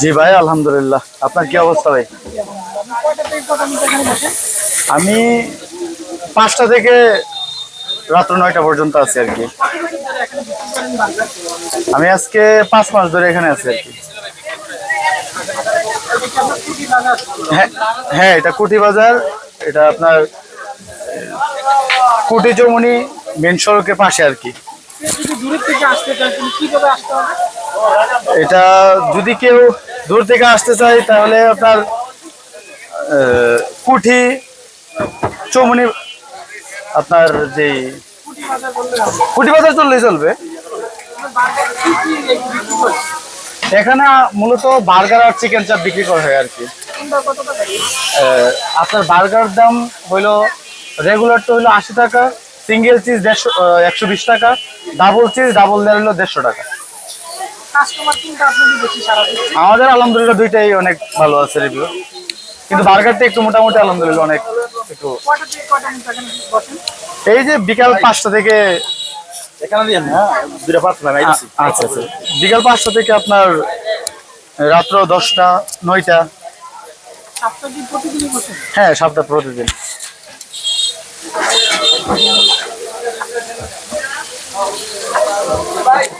জি ভাই, আলহামদুলিল্লাহ। আপনার কি অবস্থা ভাই? আমি পাঁচটা থেকে রাত্র নয়টা পর্যন্ত আছি আর কি। আমি আজকে পাঁচ মাস ধরে এখানে আছি আর কি। হ্যাঁ হ্যাঁ এটা কুটি বাজার, এটা আপনার কুটি চৌমনি মেন সড়কের পাশে আর কি। দূরের থেকে আসতে কীভাবে আসতে হবে? এটা যদি কেউ দূর থেকে আসতে চায়, তাহলে আপনার কুঠি চৌমনি আপনার যেই কুটি বাজার চললেই চলবে। এখানে মূলত বার্গার আর চিকেন চাপ বিক্রি করা হয় আর কি। আপনার বার্গার দাম হইল রেগুলারটা হইল আশি টাকা, সিঙ্গেল চিজ দেড়শো একশো টাকা, ডাবল চিজ, ডাবল দেড় হলো দেড়শো টাকা কাস্টমার কিন্তু আপনাদের বেশি সারা দিচ্ছে আমাদের আলহামদুলিল্লাহ দুইটাই অনেক ভালো আছে রিভিউ কিন্তু বার্গারটা একটু মোটামুটি আলহামদুলিল্লাহ অনেক একটু এই যে বিকাল পাঁচটা থেকে আচ্ছা আচ্ছা। বিকাল পাঁচটা থেকে আপনার রাত্র দশটা নয়টা। হ্যাঁ সপ্তাহ প্রতিদিন। চলে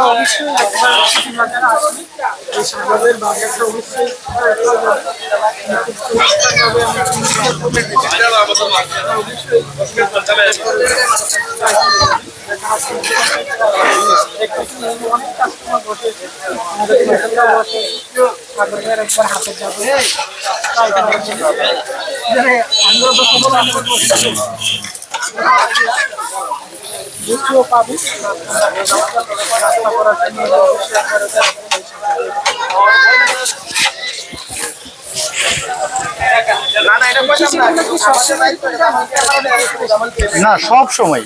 আপনারা অবশ্যই এই সাগরের বাজারটা অবশ্যই অনেক কাস্টমার বসে আমাদের বসে আমরা তো সবাই আমরা বসে পাবি করার জন্য না সব সময়।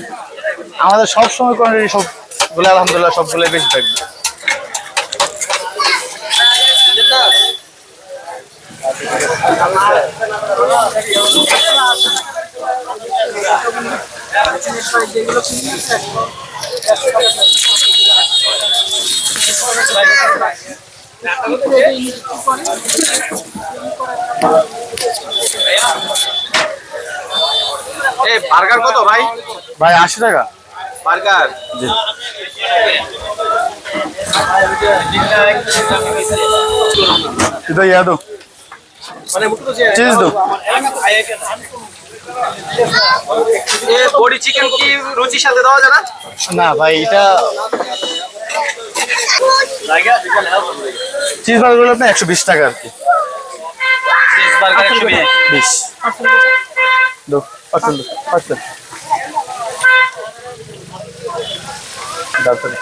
আমাদের সব সময় কোয়ান্টিটি সবগুলো আলহামদুলিল্লাহ সবগুলোই বেশি থাকবে। এই বার্গার কত ভাই? ভাই আশি টাকা। বার্গার জি। এটা ইয়া চিজ দো এ বডি চিকেন কি রুচির সাথে দেওয়া যায় না? ভাই এটা চিজ বার্গার আপনার একশো বিশ টাকা আর কি। বিশ। দো পার্সেন্ট তারপরে